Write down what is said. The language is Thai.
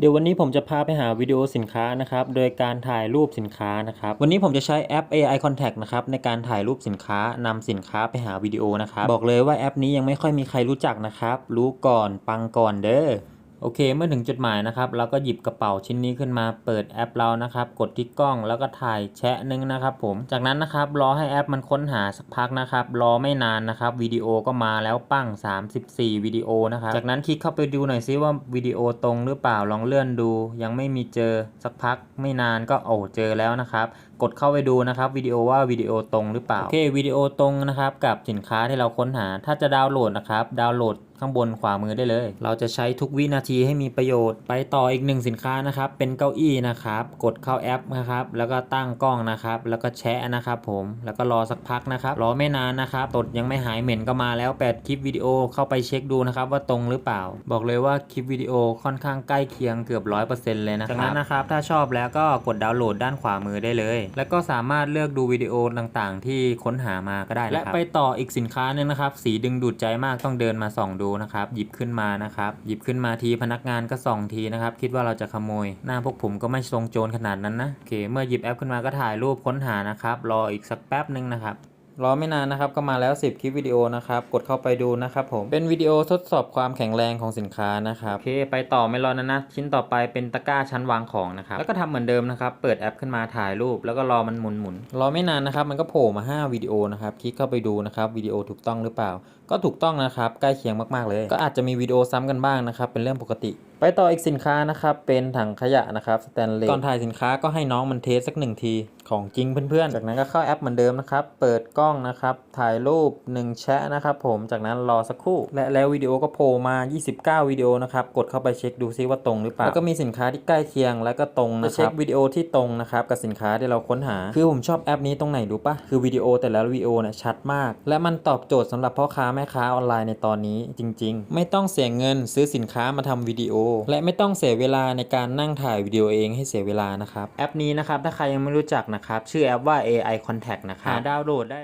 เดี๋ยววันนี้ผมจะพาไปหาวิดีโอสินค้านะครับ โดยการถ่ายรูปสินค้านะครับ วันนี้ผมจะใช้แอป AI Contact นะครับในการถ่ายรูปสินค้านำสินค้าไปหาวิดีโอนะครับ บอกเลยว่าแอปนี้ยังไม่ค่อยมีใครรู้จักนะครับ รู้ก่อนปังก่อนเด้อ โอเคเมื่อถึงจุดหมายนะครับเราก็หยิบกระเป๋าชิ้นนี้ขึ้นมาเปิดแอปเรานะครับ กดที่กล้องแล้วก็ถ่ายแชะนึงนะครับ ผมจากนั้นนะครับรอให้แอปมันค้นหาสักพักนะครับ รอไม่นานนะครับวิดีโอก็มาแล้วปั้ง 34วิดีโอนะครับจากนั้นคลิกเข้าไปดูหน่อยซิว่าวิดีโอตรงหรือเปล่าลองเลื่อนดู ยังไม่มีเจอสักพักไม่นานก็โอ้เจอแล้วนะครับ กดเข้าไปดูนะครับวิดีโอว่าวิดีโอตรงหรือเปล่า โอเควิดีโอตรงนะครับกับสินค้าที่เราค้นหา ถ้าจะดาวน์โหลดนะครับ ดาวน์โหลดข้างบนขวามือได้เลย เราจะใช้ทุกวินาทีให้มีประโยชน์ ไปต่ออีกหนึ่งสินค้านะครับ เป็นเก้าอี้นะครับ กดเข้าแอปนะครับ แล้วก็ตั้งกล้องนะครับ แล้วก็แชะนะครับผม แล้วก็รอสักพักนะครับ รอไม่นานนะครับ ตดยังไม่หายเหม็นก็มาแล้วแปดคลิปวิดีโอเข้าไปเช็คดูนะครับว่าตรงหรือเปล่า บอกเลยว่าคลิปวิดีโอค่อนข้างใกล้เคียงเกือบร้อยเปอร์เซ็นต์เลยนะครับ จากนั้นนะครับถ้าชอบแล้วก็กดดาวน์โหลดด้านขวามือได้เลยแล้วก็สามารถเลือกดูวิดีโอต่างๆ ที่ค้นหามาก็ได้และไปต่ออีกสินค้าหนึงนะครับ สีดึงดูดใจมากต้องเดินมาส่องดูนะครับ หยิบขึ้นมานะครับ หยิบขึ้นมาทีพนักงานก็ส่องทีนะครับ คิดว่าเราจะขโมย หน้าพวกผมก็ไม่ทรงโจรขนาดนั้นนะโอเค เมื่อหยิบแอปขึ้นมาก็ถ่ายรูปค้นหานะครับ รออีกสักแป๊บหนึงนะครับ รอไม่นานนะครับก็มาแล้ว 10 คลิปวิดีโอนะครับ กดเข้าไปดูนะครับผม เป็นวิดีโอทดสอบความแข็งแรงของสินค้านะครับ โอเค ไปต่อไม่รอนะนะ ชิ้นต่อไปเป็นตะกร้าชั้นวางของนะครับ แล้วก็ทำเหมือนเดิมนะครับ เปิดแอปขึ้นมาถ่ายรูป แล้วก็รอมันหมุนหมุนๆรอไม่นานนะครับ มันก็โผล่มา 5 วิดีโอนะครับ คลิกเข้าไปดูนะครับวิดีโอถูกต้องหรือเปล่า ก็ถูกต้องนะครับ ใกล้เคียงมากๆเลย ก็อาจจะมีวิดีโอซ้ำกันบ้างนะครับ เป็นเรื่องปกติ ไปต่ออีกสินค้านะครับ เป็นถังขยะนะครับสแตนเลสก่อนถ่ายสินค้าก็ให้น้องมันเทสสักหนึ่งทีของจริงเพื่อนๆ จากนั้นก็เข้าแอปเหมือนเดิมนะครับ เปิดกล้องนะครับ ถ่ายรูป 1 แชะนะครับผมจากนั้นรอสักครู่ และแล้ววิดีโอก็โผล่มา 29 วิดีโอนะครับ กดเข้าไปเช็คดูซิว่าตรงหรือเปล่า แล้วก็มีสินค้าที่ใกล้เคียงและก็ตรงนะครับเช็ควิดีโอที่ตรงนะครับกับสินค้าที่เราค้นหา คือผมชอบแอปนี้ตรงไหนรู้ปะคือวิดีโอแต่ละวิดีโอเนี่ยชัดมาก และมันตอบโจทย์สำหรับพ่อค้าแม่ค้าออนไลน์ในตอนนี้จริง ๆ ไม่ต้องเสียเงินซื้อสินค้ามาทำวิดีโอและไม่ต้องเสียเวลาในการนั่งถ่ายวิดีโอเองให้เสียเวลานะครับ แอปนี้นะครับ ถ้าใครยังไม่รู้จักนะครับ ชื่อแอปว่า AI Contact นะครับหาดาวน์โหลดได้